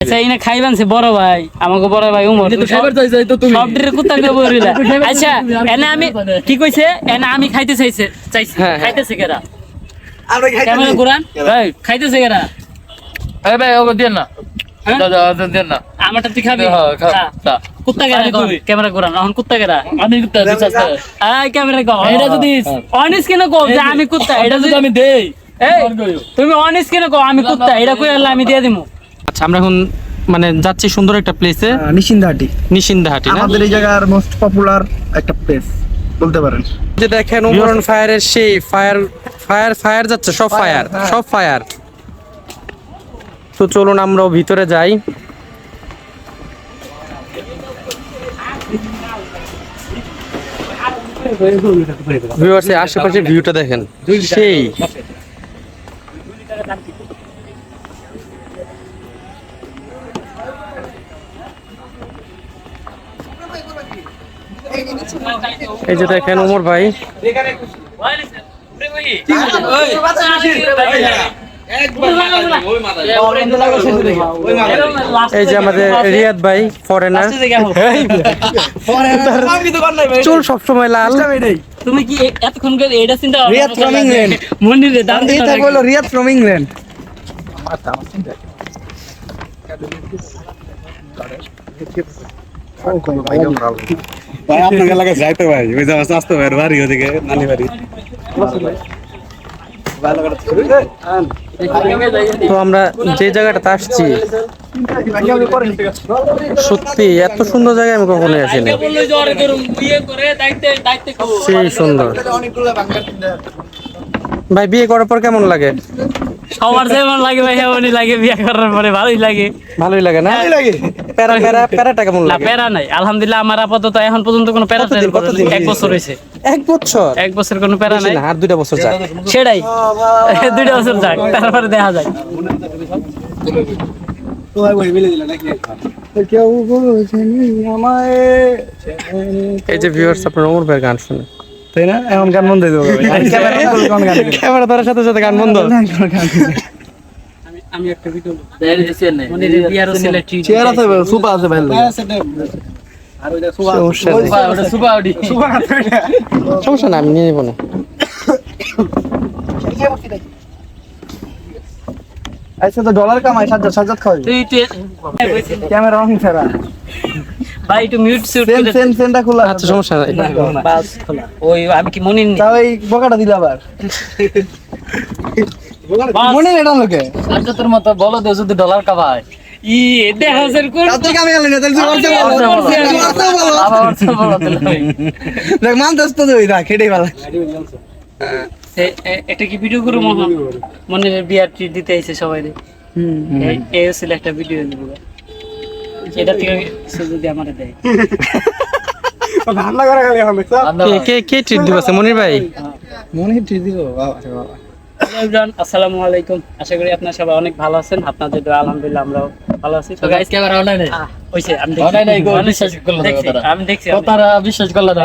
আচ্ছা এনে খাইবান সে বড় ভাই আমাকে বড় ভাই উমর। কুত্তা কে বলিলা আচ্ছা এনে আমি কি কইছে? এনে আমি খাইতে চাইছে চাইছি। খাইতেছে কেরা আমরা খাইতে কেমন নেই। ভাই। খাইতেছে কেরা এই ভাই ওকে দেন না? দাদা দাদা দেন না। আমারটা তুই খাবি? খা, খা। খা। কুত্তা কেরা আমি ক্যামেরা কোরআন এখন কুত্তা কেরা আমি কুত্তা আই ক্যামেরা কো এটা যদি। অনিস কেন কো যে আমি কুত্তা? এটা যদি আমি দেই এই তুমি অনিস কেন কো আমি কুত্তা? এটা কই আল্লাহ আমি দিয়ে দিমু? আচ্ছা আমরা এখন মানে যাচ্ছি সুন্দর একটা প্লেসে নিশিন্দাহাটি। নিশিন্দাহাটি না? আমাদের এই জায়গার মোস্ট পপুলার একটা প্লেস বলতে পারেন। যে দেখেন উমরন ফায়ারের সেই ফায়ার ফায়ার ফায়ার যাচ্ছে সব ফায়ার হ্যাঁ। সব ফায়ার তো চলুন আমরাও ভিতরে যাই। ভিউয়ার্স আশেপাশে ভিউটা দেখেন। সেই। এই যে দেখেন উমর ভাই। এই যে আমাদের রিয়াদ ভাই ফরেনার চুল সবসময় লাল। তুমি কি এতক্ষণ এটা চিন্তা রিয়াদ যে মন্দিরে দাম দিতে এটা নাকি? হলো রিয়াদ ফ্রম ইংল্যান্ড ভাই আপনার এলাকায় যাইতে ভাই ওই যে আসতে ভাই বাড়ি ওদিকে নানি বাড়ি তো আমরা যে জায়গাটাতে আসছি সত্যি এত সুন্দর জায়গায় আমি কখনো আসিনি। সেই সুন্দর। ভাই বিয়ে করার পর কেমন লাগে? সবার যেমন লাগে ভাই এমনই লাগে বিয়ে করার পরে ভালোই লাগে। ভালোই লাগে না? প্যারা প্যারা প্যারাটা কেমন না প্যারা নাই। আলহামদুলিল্লাহ আমার আপাতত এখন পর্যন্ত কোনো প্যারা কতদিন এক বছর হয়েছে। এক বছর? এক বছর কোনো প্যারা নাই। আর দুইটা বছর যাক। সেটাই। দুইটা বছর যাক তারপরে দেখা যায় এই যে ভিউয়ার্স আপনার ওমর ভাইয়ের গান শুনে। তাই না? এখন গান বন্ধ দিয়ে দেবো ক্যামেরা ধরার সাথে সাথে গান বন্ধ। না, গান আমি আমি একটা ভিডিও মানে বিয়ারও সিলেক্ট চেয়ার আছে ভাই, আছে। ভাই সমস্যা না আমি নিয়ে নেব না। আচ্ছা তো ডলার কামাই সাজ্জাদ সাজ্জাদ খাওয়াই তুই তুই ক্যামেরা অন ছাড়া ভাই একটু মিউট সিউট সেন সেন সেনটা খোলা আচ্ছা সমস্যা নাই। বাস খোলা। ওই আমি কি মনির নি? তাও এই বকাটা দিল আবার। মনে এটা লোকে। সাজ্জাতের মতো বলো দে যদি ডলার কামায়। ই এটা হাজার কোন তাতে কামে গেল না তাহলে তুই অর্থ বলো। অর্থ বলো। আবার অর্থ বলো। তাহলে। দেখ দোস্ত তুই না খেটেই ভালো। একটা কি ভিডিও করব মোহন? মনিরের বিয়ার ট্রিট দিতে আইছে সবাই রে। এই- এই ছিল একটা ভিডিও দিব। এটা থেকে সে যদি আমারে দেয়। ধান্দা করা খালি এখন দেখছ? আমরা কে কে কে ট্রিট দিবেছে মনির ভাই? মনে ঠিক দিব? বাবা বাবা আসসালামু আলাইকুম। আশা করি আপনারা সবাই অনেক ভালো আছেন। আপনাদের দোয়া আলহামদুলিল্লাহ আমরাও ভালো আছি। তো গাইস ক্যামেরা অনলাইন নেই হইছে আমি অনলাইন নেই গো দেখছি বিশ্বাস করল না কথাটা। আমি দেখছি কথাটা বিশ্বাস করল না।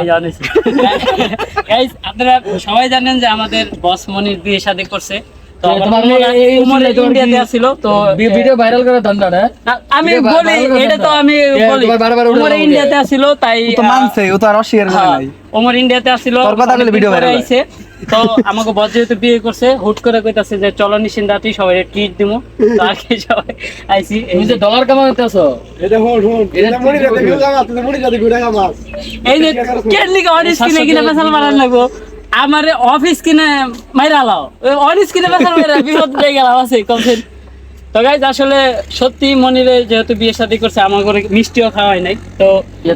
গাইস আপনারা সবাই জানেন যে আমাদের বস মনির বিয়ে শাদী করছে। কি- আমি বলি এটা তো আমি ইন্ডিয়াতে তাই মানছে ও তো আর অস্বীকার করে হ্যাঁ, নাই। ওমর ইন্ডিয়াতে আসছিল তোর কথা বলে ভিডিও ভাইরাল। তো আমাকে বস যেহেতু বিয়ে করছে হুট করে কইতাছে যে চলো নিশিন রাতি সবাই ট্রিট দিমু। তো আগে সবাই আইছি এই যে ডলার কামাইতে আছো? এটা হন হন এটা এই যে কেন লিগে কিনে কিনে পেছাল মারান লাগবো? আমারে অফিস কিনে মাইরা লাও। পেছাল মাইরা বিপদ হয়ে গেল আছে কমসেন তো গাইজ আসলে সত্যি মনিরে যেহেতু বিয়ে শাদী করছে আমার ঘরে মিষ্টিও খাওয়াই নাই তো ইয়ে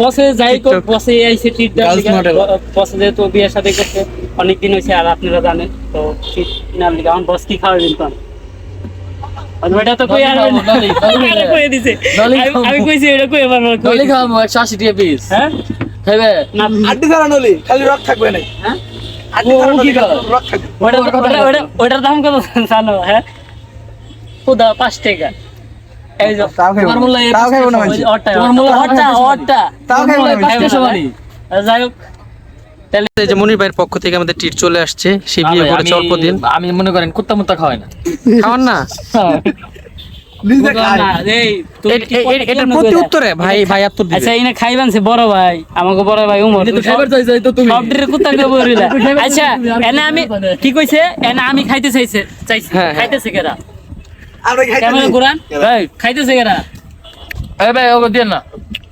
বসে যাই বসে আইসে ট্রিট বসে যেহেতু বিয়ে শাদী করছে অনেকদিন হয়েছে আর আপনারা জানেন তো ট্রিট কেনার লিগে আমার বস কি খাওয়াবেন তো আর তো কই আর ডলি খাব, ডলি, ডলি আরে কই দিছে? আমি- কইছি এটা কই আমার কই ডলি দিছে। খাওয়াবো একশো আশি টাকা পিস হ্যাঁ? খাইবে? না। আড্ডি ছাড়া নলি খালি রক থাকবে নাই হ্যাঁ? আড্ডি ছাড়া নলি রক থাকবে। ওটা ওটা- ওটা- ওটার দাম কত জানো হ্যাঁ? খুদা পাঁচ টাকা। এই যে তোমার মূল্য তাও খাইবো না ওই মানছি যে ওরটা তোমার মূল্য ওরটা পাঁচটা তাও খাইবো না। পাঁচ টাকা সমানই আর যাই হোক। তাহলে এই যে মনির ভাইয়ের পক্ষ থেকে আমাদের টিট চলে আসছে সে বিয়ে আমি- করেছে অল্প দিন। আমি মনে করেন কুত্তা মুত্তা খাওয়াই না। খাওয়ান না? এটার প্রতি উত্তরে? ভাই ভাই উত্তর দিবে আচ্ছা এনে খাইবান সে বড় ভাই আমাকে বড় ভাই উমর কিন্তু খাবার চাইছে তো তুমি। সব ড্রে কুত্তা কে বলিলা আচ্ছা এনে আমি কি কইছে? এনে আমি খাইতে চাইছে চাইছি। খাইতেছে কেরা? আমরা খাইতে ক্যামেরা দিই। ভাই খাইতেছে কেরা? এই ভাই ওকে দেন না।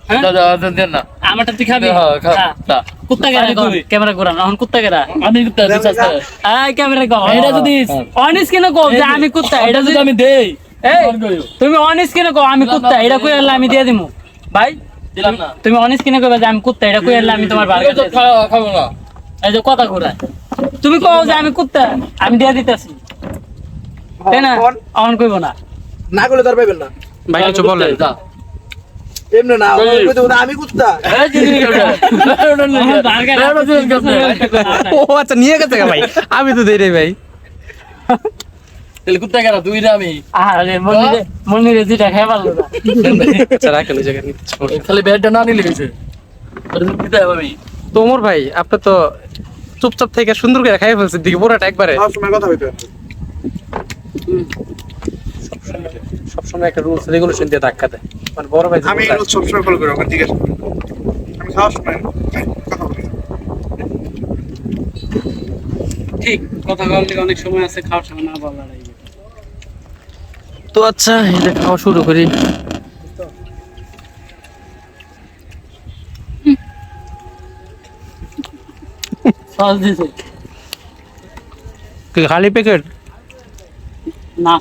দাদা দাদা দেন না। আমারটা তুই খাবি? খা, খা। খা। কুত্তা কেরা আমি কর। করি। ক্যামেরা ঘুরান। এখন কুত্তা কেরা আমি কুত্তা তুই চাস না। আই ক্যামেরা কর। এটা যদি অনিস কেন কও যে আমি কুত্তা? এটা যদি আমি দেই এই তুমি অনিস কেন কও আমি কুত্তা? এটা কই আল্লাহ আমি দিয়ে দিমু। ভাই দিলাম না। তুমি অনিস কেন কইবা যে আমি কুত্তা? এটা কই আল্লাহ আমি তোমার এই খাব না। যে কথা ঘুরায়। তুমি কও যে আমি কুত্তা? আমি দিয়ে দিতেছি। তাই না? অন কইব না। না করলে তার পাইবেন না। ভাই কিছু বলেন। যা। এমনি না ওই- ওই কইতে বলতে আমি কুত্তা। এই যে দিদি খাবে। আমার বার্গার এই যে দিদি খাবে। ও আচ্ছা নিয়ে গেছে ভাই। আমি তো দেই রে ভাই। তাহলে কুত্তা কেনা তুই আমি। আরে মনিরে মনিরে যেটা খাই ভালো না। আচ্ছা রাখেন ওই জায়গায় নিতে সমস্যা নেই। খালি ব্যাটটা না নিলে হয়েছে? দিতে হবে আমি। তো ভাই আপনি তো চুপচাপ থেকে সুন্দর করে খাই ফেলছেন দিকে পুরোটা একবারে। কথা হইতে সবসময় একটা রুলস রেগুলেশন দিয়ে ধাক্কা দেয়। বড় ভাই আমি সবসময় ফলো করি ওখানে জিজ্ঞেস করি। আমি খাওয়ার সময় কথা বলি। ঠিক কথা বলতে অনেক সময় আছে খাওয়ার সময় না বলা লাগবে তো আচ্ছা এটা খাওয়া শুরু করি। সস দিছে। কি খালি প্যাকেট না।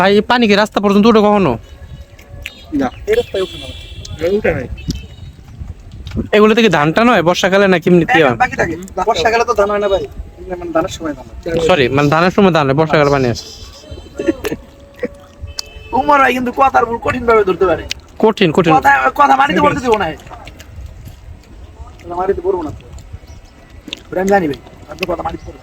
ভাই পানি কি রাস্তা পর্যন্ত উঠে কখনো? এগুলো থেকে ধানটা নয় বর্ষাকালে না কেমনি বাকি থাকে। বর্ষাকালে তো ধান হয় না ভাই। মানে ধানের সময় ধান সরি মানে ধানের সময় ধান হয় বর্ষাকালে পানি আসে উমর ভাই কিন্তু কথার ভুল কঠিন ভাবে ধরতে পারে। কঠিন কঠিন। কথা কথা মানিতে বলতে দিব না। মানিতে পারব না। জানি ভাই কথা মানিতে পারব